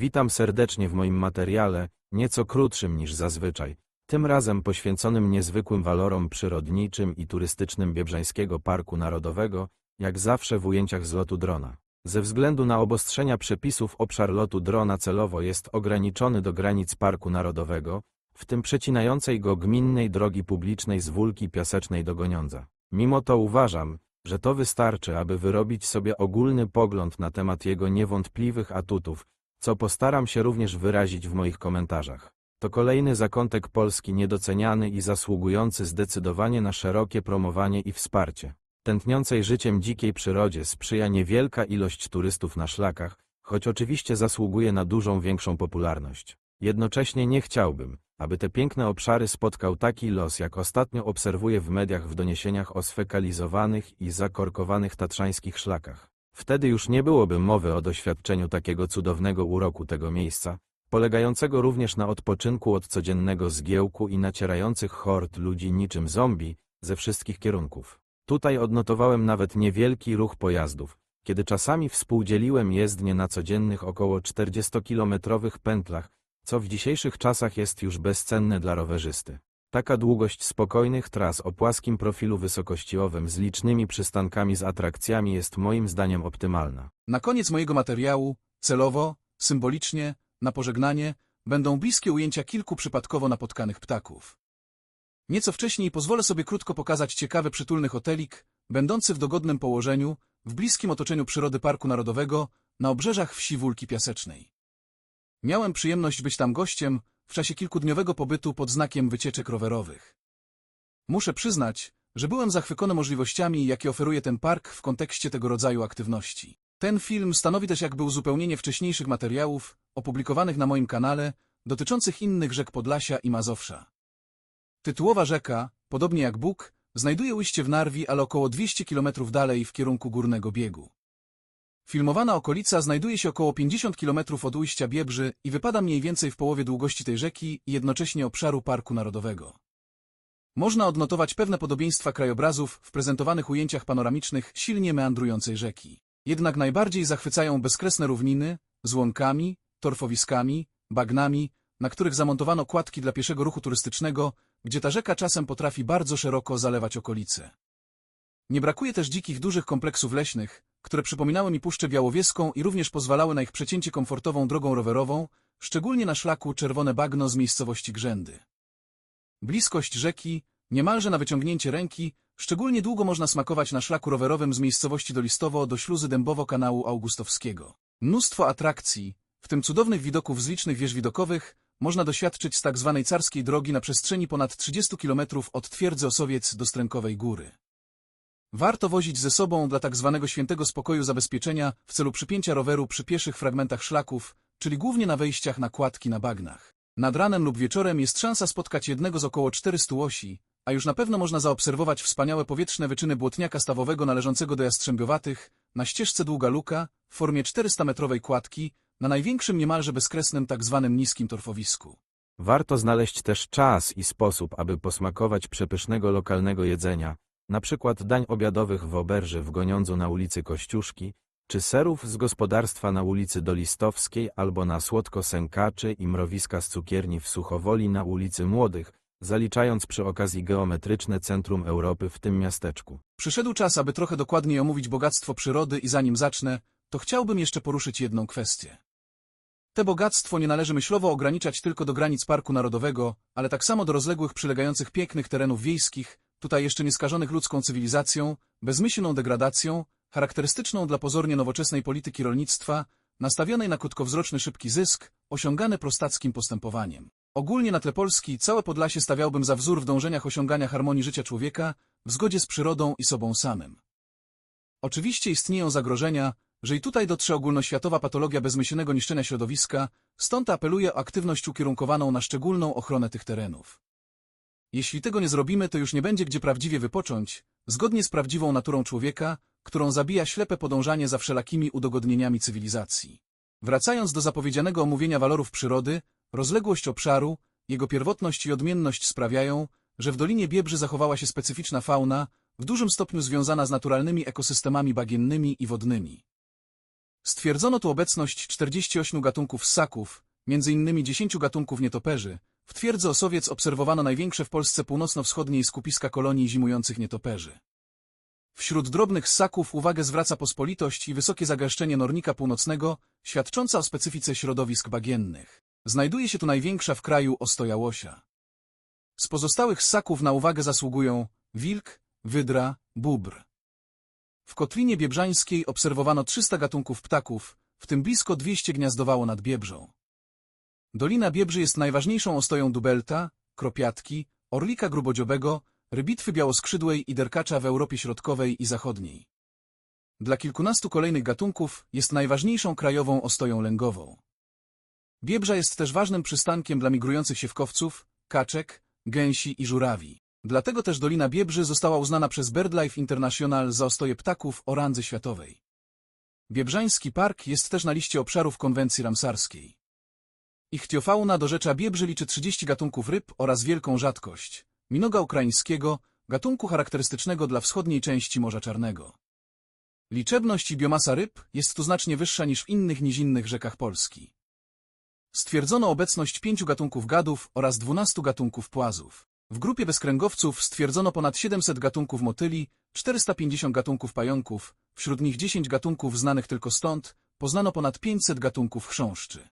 Witam serdecznie w moim materiale, nieco krótszym niż zazwyczaj, tym razem poświęconym niezwykłym walorom przyrodniczym i turystycznym Biebrzańskiego Parku Narodowego, jak zawsze w ujęciach z lotu drona. Ze względu na obostrzenia przepisów obszar lotu drona celowo jest ograniczony do granic Parku Narodowego, w tym przecinającej go gminnej drogi publicznej z Wólki Piasecznej do Goniądza. Mimo to uważam, że to wystarczy, aby wyrobić sobie ogólny pogląd na temat jego niewątpliwych atutów, co postaram się również wyrazić w moich komentarzach. To kolejny zakątek Polski niedoceniany i zasługujący zdecydowanie na szerokie promowanie i wsparcie. Tętniącej życiem dzikiej przyrodzie sprzyja niewielka ilość turystów na szlakach, choć oczywiście zasługuje na dużą większą popularność. Jednocześnie nie chciałbym, aby te piękne obszary spotkał taki los, jak ostatnio obserwuję w mediach w doniesieniach o sfekalizowanych i zakorkowanych tatrzańskich szlakach. Wtedy już nie byłoby mowy o doświadczeniu takiego cudownego uroku tego miejsca, polegającego również na odpoczynku od codziennego zgiełku i nacierających hord ludzi niczym zombie ze wszystkich kierunków. Tutaj odnotowałem nawet niewielki ruch pojazdów, kiedy czasami współdzieliłem jezdnie na codziennych około 40-kilometrowych pętlach, co w dzisiejszych czasach jest już bezcenne dla rowerzysty. Taka długość spokojnych tras o płaskim profilu wysokościowym z licznymi przystankami z atrakcjami jest moim zdaniem optymalna. Na koniec mojego materiału, celowo, symbolicznie, na pożegnanie, będą bliskie ujęcia kilku przypadkowo napotkanych ptaków. Nieco wcześniej pozwolę sobie krótko pokazać ciekawy przytulny hotelik, będący w dogodnym położeniu, w bliskim otoczeniu przyrody Parku Narodowego, na obrzeżach wsi Wólki Piasecznej. Miałem przyjemność być tam gościem w czasie kilkudniowego pobytu pod znakiem wycieczek rowerowych. Muszę przyznać, że byłem zachwycony możliwościami, jakie oferuje ten park w kontekście tego rodzaju aktywności. Ten film stanowi też jakby uzupełnienie wcześniejszych materiałów, opublikowanych na moim kanale, dotyczących innych rzek Podlasia i Mazowsza. Tytułowa rzeka, podobnie jak Bóg, znajduje ujście w Narwi, ale około 200 km dalej w kierunku górnego biegu. Filmowana okolica znajduje się około 50 km od ujścia Biebrzy i wypada mniej więcej w połowie długości tej rzeki i jednocześnie obszaru Parku Narodowego. Można odnotować pewne podobieństwa krajobrazów w prezentowanych ujęciach panoramicznych silnie meandrującej rzeki. Jednak najbardziej zachwycają bezkresne równiny, z łąkami, torfowiskami, bagnami, na których zamontowano kładki dla pieszego ruchu turystycznego, gdzie ta rzeka czasem potrafi bardzo szeroko zalewać okolice. Nie brakuje też dzikich dużych kompleksów leśnych, które przypominały mi Puszczę Białowieską i również pozwalały na ich przecięcie komfortową drogą rowerową, szczególnie na szlaku Czerwone Bagno z miejscowości Grzędy. Bliskość rzeki, niemalże na wyciągnięcie ręki, szczególnie długo można smakować na szlaku rowerowym z miejscowości Dolistowo do śluzy Dębowo-Kanału Augustowskiego. Mnóstwo atrakcji, w tym cudownych widoków z licznych wież widokowych, można doświadczyć z tak zwanej carskiej drogi na przestrzeni ponad 30 km od twierdzy Osowiec do Strękowej Góry. Warto wozić ze sobą dla tak zwanego świętego spokoju zabezpieczenia w celu przypięcia roweru przy pieszych fragmentach szlaków, czyli głównie na wejściach na kładki na bagnach. Nad ranem lub wieczorem jest szansa spotkać jednego z około 400 łosi, a już na pewno można zaobserwować wspaniałe powietrzne wyczyny błotniaka stawowego należącego do jastrzębiowatych, na ścieżce długa luka, w formie 400-metrowej kładki, na największym niemalże bezkresnym tak zwanym niskim torfowisku. Warto znaleźć też czas i sposób, aby posmakować przepysznego lokalnego jedzenia, na przykład dań obiadowych w Oberży w Goniądzu na ulicy Kościuszki, czy serów z gospodarstwa na ulicy Dolistowskiej albo na słodko sękaczy i mrowiska z cukierni w Suchowoli na ulicy Młodych, zaliczając przy okazji geometryczne centrum Europy w tym miasteczku. Przyszedł czas, aby trochę dokładniej omówić bogactwo przyrody i zanim zacznę, to chciałbym jeszcze poruszyć jedną kwestię. Te bogactwo nie należy myślowo ograniczać tylko do granic Parku Narodowego, ale tak samo do rozległych przylegających pięknych terenów wiejskich, tutaj jeszcze nieskażonych ludzką cywilizacją, bezmyślną degradacją, charakterystyczną dla pozornie nowoczesnej polityki rolnictwa, nastawionej na krótkowzroczny szybki zysk, osiągany prostackim postępowaniem. Ogólnie na tle Polski całe Podlasie stawiałbym za wzór w dążeniach osiągania harmonii życia człowieka w zgodzie z przyrodą i sobą samym. Oczywiście istnieją zagrożenia, że i tutaj dotrze ogólnoświatowa patologia bezmyślnego niszczenia środowiska, stąd apeluję o aktywność ukierunkowaną na szczególną ochronę tych terenów. Jeśli tego nie zrobimy, to już nie będzie gdzie prawdziwie wypocząć, zgodnie z prawdziwą naturą człowieka, którą zabija ślepe podążanie za wszelakimi udogodnieniami cywilizacji. Wracając do zapowiedzianego omówienia walorów przyrody, rozległość obszaru, jego pierwotność i odmienność sprawiają, że w Dolinie Biebrzy zachowała się specyficzna fauna, w dużym stopniu związana z naturalnymi ekosystemami bagiennymi i wodnymi. Stwierdzono tu obecność 48 gatunków ssaków, m.in. 10 gatunków nietoperzy. W twierdzy Osowiec obserwowano największe w Polsce północno-wschodniej skupiska kolonii zimujących nietoperzy. Wśród drobnych ssaków uwagę zwraca pospolitość i wysokie zagęszczenie nornika północnego, świadcząca o specyfice środowisk bagiennych. Znajduje się tu największa w kraju ostoja łosia. Z pozostałych ssaków na uwagę zasługują wilk, wydra, bóbr. W Kotlinie Biebrzańskiej obserwowano 300 gatunków ptaków, w tym blisko 200 gniazdowało nad Biebrzą. Dolina Biebrzy jest najważniejszą ostoją dubelta, kropiatki, orlika grubodziobego, rybitwy białoskrzydłej i derkacza w Europie Środkowej i Zachodniej. Dla kilkunastu kolejnych gatunków jest najważniejszą krajową ostoją lęgową. Biebrza jest też ważnym przystankiem dla migrujących siewkowców, kaczek, gęsi i żurawi. Dlatego też Dolina Biebrzy została uznana przez BirdLife International za ostoję ptaków o randze światowej. Biebrzański Park jest też na liście obszarów konwencji ramsarskiej. Ichtiofauna do rzecza Biebrzy liczy 30 gatunków ryb oraz wielką rzadkość, minoga ukraińskiego, gatunku charakterystycznego dla wschodniej części Morza Czarnego. Liczebność i biomasa ryb jest tu znacznie wyższa niż w innych nizinnych rzekach Polski. Stwierdzono obecność pięciu gatunków gadów oraz 12 gatunków płazów. W grupie bezkręgowców stwierdzono ponad 700 gatunków motyli, 450 gatunków pająków, wśród nich 10 gatunków znanych tylko stąd, poznano ponad 500 gatunków chrząszczy.